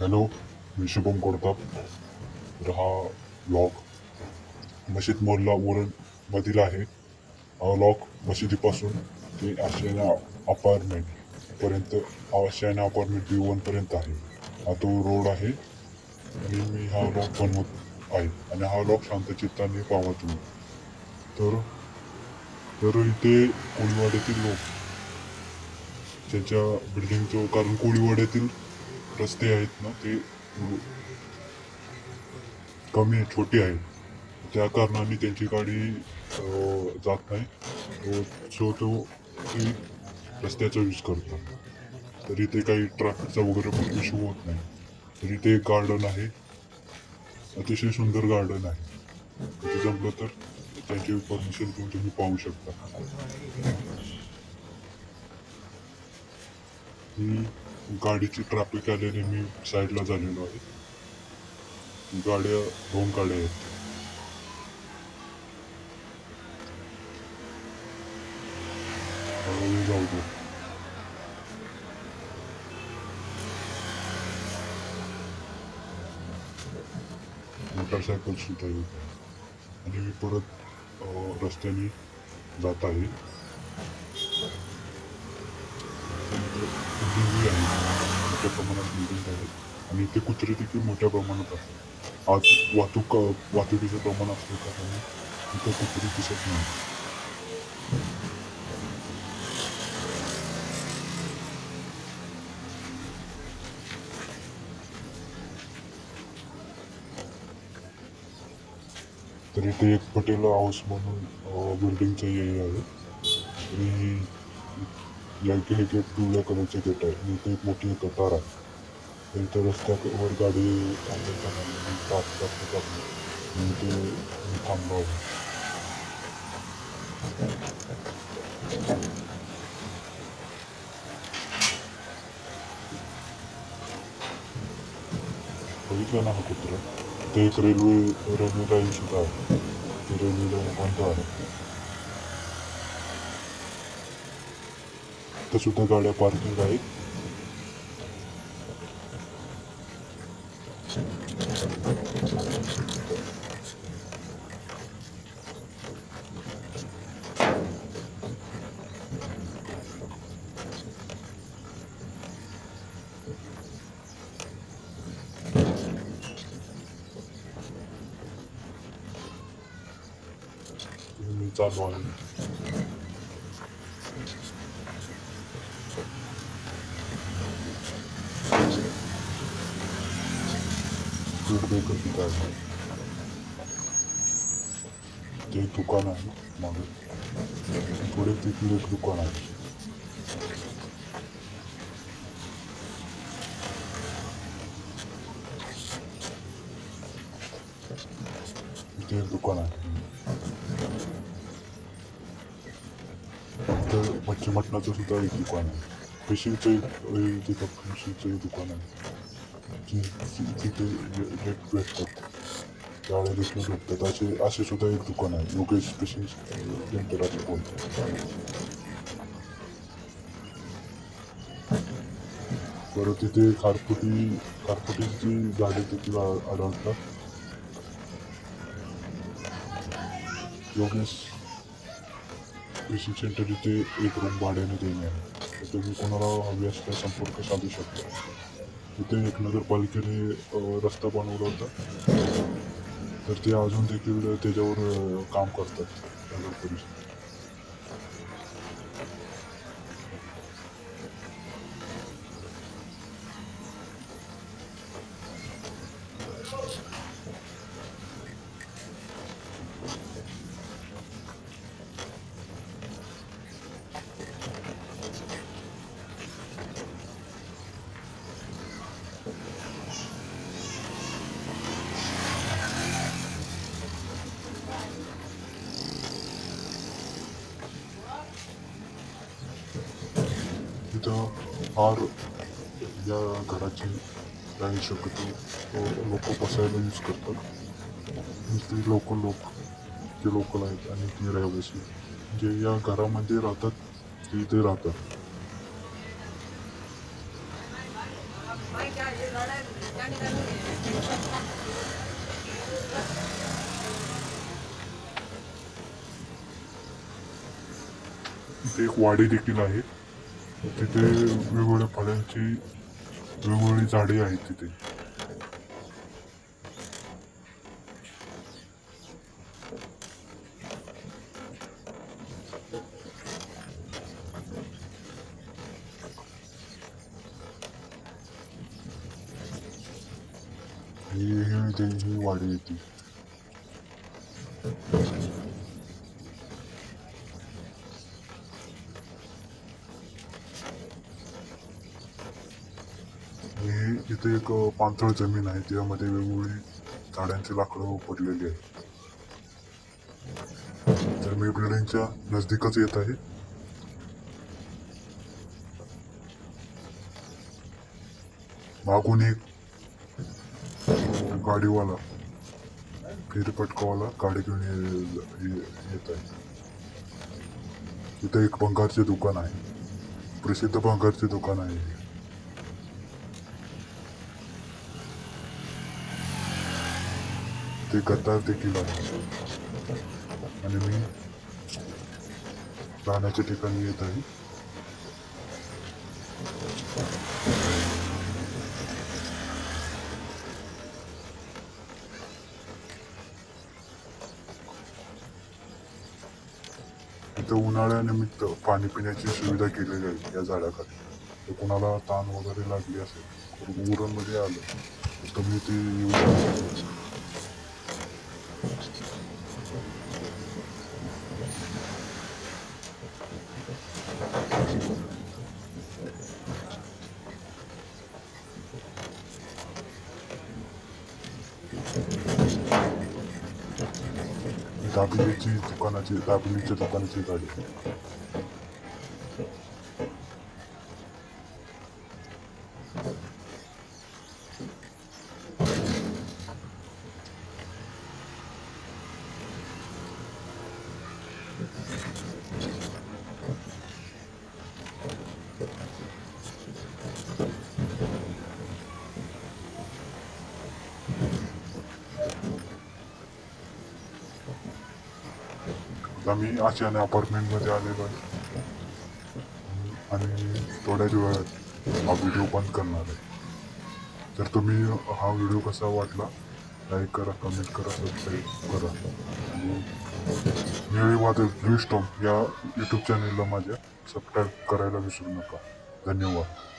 Hello मी शुभम कोडताप हा block मशीद मोहल्ला उरण मधील आहे. हा लॉक मशिदीपासून ते आशियाना अपारमेंटपर्यंत आशियाना अपार्टमेंट बी वनपर्यंत आहे. हा तो रोड आहे. आणि मी हा लॉक बनवत आहे. आणि हा लॉक शांत चित्ताने पावा तुम्ही. तर तर इथे कोळीवाड्यातील लोक त्यांच्या बिल्डिंगचं कारण कोळीवाड्यातील रस्ते आहेत ना ते कमी आहे छोटे आहेत. त्या कारणाने त्यांची गाडी जात नाही. सो तो रस्त्याचा यूज करतात. तरी ते काही ट्रॅफिकचा वगैरे पण इशू होत नाही. तरी ते एक गार्डन आहे. अतिशय सुंदर गार्डन आहे. तिथे जमलं तर त्यांची परमिशन घेऊन तुम्ही पाहू शकता. ही गाडीची ट्रॅफिक आल्याने मी साईडला झालेलो आहे. गाड्या दोन गाड्या आहेत. हळूहळू जाऊ दे. मोटरसायकल सुद्धा येत आहे आणि मी परत रस्त्याने जात आहे. बिल्डिंग आहे मोठ्या प्रमाणात बिल्डिंग आहे आणि ते कुत्रे देखील मोठ्या प्रमाणात असतात आज वाहतूक वाहतुकीचं प्रमाण असलं कारणाने इथं कुत्रे दिसत नाही तर इथे एक पटेल हाऊस म्हणून बिल्डिंगचं एरिया आहे. आणि या इथे हे गेट पिवळ्या कलरचे गेट आहे आणि इथे एक मोठी कतार आहे तर इथे रस्त्यावर गाडी थांबवताना मी ट्राफिक असलं कारणाने मी इथे मी थांबलो आहे बघितलं ना हा कुत्रा ते एक रेल्वे रेल्वे लाईन सुद्धा आहे ते रेल्वे लाईन बंद आहे तर सुद्धा गाड्या पार्किंग आहेत मी चालू आहे फूड बेकर सुद्धा आहे ते एक दुकान आहे मागे पुढे तिथलं एक दुकान आहे इथे एक दुकान आहे तर मच्छी मटणाचं सुद्धा एक दुकान आहे की तिथे रेट भेटतात त्यावेळेला देखील भेटतात. असे असे सुद्धा एक दुकान आहे. योगेश फिशिंग सेंटर असं बोलतात परत तिथे खारफुटी खारफुटीची झाडे देखील आ- आढळतात. योगेश फिशिंग सेंटर इथे एक रूम भाड्याने देणे आहे. तर तुम्ही कोणाला हवी असल्यास संपर्क साधू शकता. तिथे एक नगरपालिकेने रस्ता बनवला होता. तर ते अजून देखील त्याच्यावर काम करतात नगर परिषद. फार या घराची काही शक्यतो लोक बसायला यूज करतात ते लोक लोक जे लोकल आहेत आणि ते रहिवासी जे या घरामध्ये राहतात ते इथे राहतात एक वाडी देखील आहे तिथे वेगवेगळ्या फळांची वेगवेगळी झाडे आहेत तिथे. ही ही वाडी येते. तिथे एक पाणथळ जमीन आहे. त्यामध्ये वेगवेगळी झाडांची लाकडं पडलेली आहेत. तर मी बिल्डिंगच्या नजदीकच येत आहे. मागून एक गाडीवाला फेरपटकावाला गाडी घेऊन येत आहे. तिथे एक भंगारचे दुकान आहे. प्रसिद्ध भंगारचे दुकान आहे ते गद्दार देखील आहे आणि मी राहण्याच्या ठिकाणी येत आहे. इथं उन्हाळ्यानिमित्त पाणी पिण्याची सुविधा केलेली आहे या झाडाखाली. तर कुणाला ताण वगैरे लागली असेल उरणमध्ये आलं तर तुम्ही ते येऊ शकता दुकानाची दाबिनीच्या दुकानाची गाडी आता मी अचानक अपार्टमेंटमध्ये आलेलो आहे. आणि थोड्याच वेळात हा व्हिडिओ बंद करणार आहे. तर तुम्ही हा व्हिडिओ कसा वाटला लाईक करा कमेंट करा सबस्क्राईब करा. आणि निळी वादळ ब्लू स्टॉम या यूट्यूब चॅनलला माझ्या सबस्क्राईब करायला विसरू नका. धन्यवाद.